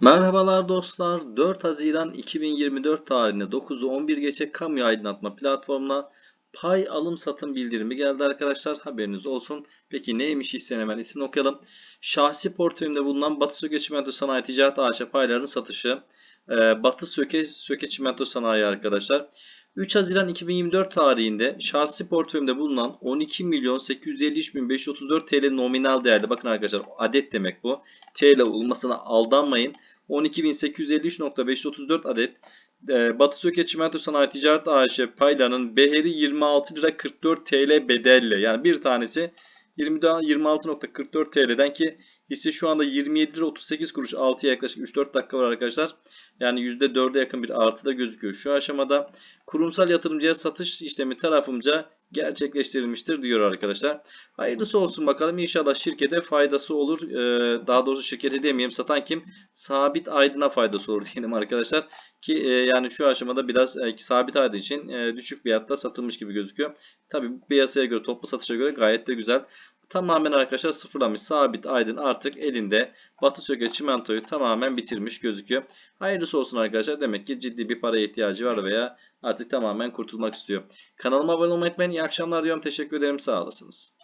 Merhabalar dostlar. 4 Haziran 2024 tarihinde 9'u 11 geçe kamu aydınlatma platformuna pay alım satım bildirimi geldi arkadaşlar. Haberiniz olsun. Peki neymiş hissene hemen ismini okuyalım. Şahsi portföyümde bulunan Batı Söke Çimento Sanayi Ticaret AŞ paylarının satışı. Ee, Batı Söke, Söke Çimento Sanayi arkadaşlar. 3 Haziran 2024 tarihinde şahsi portföyümde bulunan 12 milyon 853.534 TL nominal değerde. Bakın arkadaşlar adet demek bu. TL olmasına aldanmayın. 12.853.534 adet e, Batı Söke Çimento Sanayi Ticaret AŞ paylarının beheri 26 lira 44 TL bedelle. Yani bir tanesi 20 26.44 TL'den ki hisse şu anda 27 lira 38 kuruş 6'ya yaklaşık 3-4 dakika var arkadaşlar. Yani %4'e yakın bir artıda gözüküyor. Şu aşamada kurumsal yatırımcıya satış işlemi tarafımca gerçekleştirilmiştir diyor arkadaşlar. Hayırlısı olsun bakalım inşallah şirkete faydası olur. Ee, daha doğrusu şirkete demeyeyim satan kim? Sabit Aydın'a faydası olur diyelim arkadaşlar. Ki e, yani şu aşamada biraz e, sabit aydın için e, düşük fiyatta satılmış gibi gözüküyor. Tabi piyasaya göre toplu satışa göre gayet de güzel. Tamamen arkadaşlar sıfırlamış sabit aydın artık elinde Batı Söke çimentoyu tamamen bitirmiş gözüküyor. Hayırlısı olsun arkadaşlar. Demek ki ciddi bir paraya ihtiyacı var veya artık tamamen kurtulmak istiyor. Kanalıma abone olmayı unutmayın. İyi akşamlar diyorum. Teşekkür ederim. Sağ olasınız.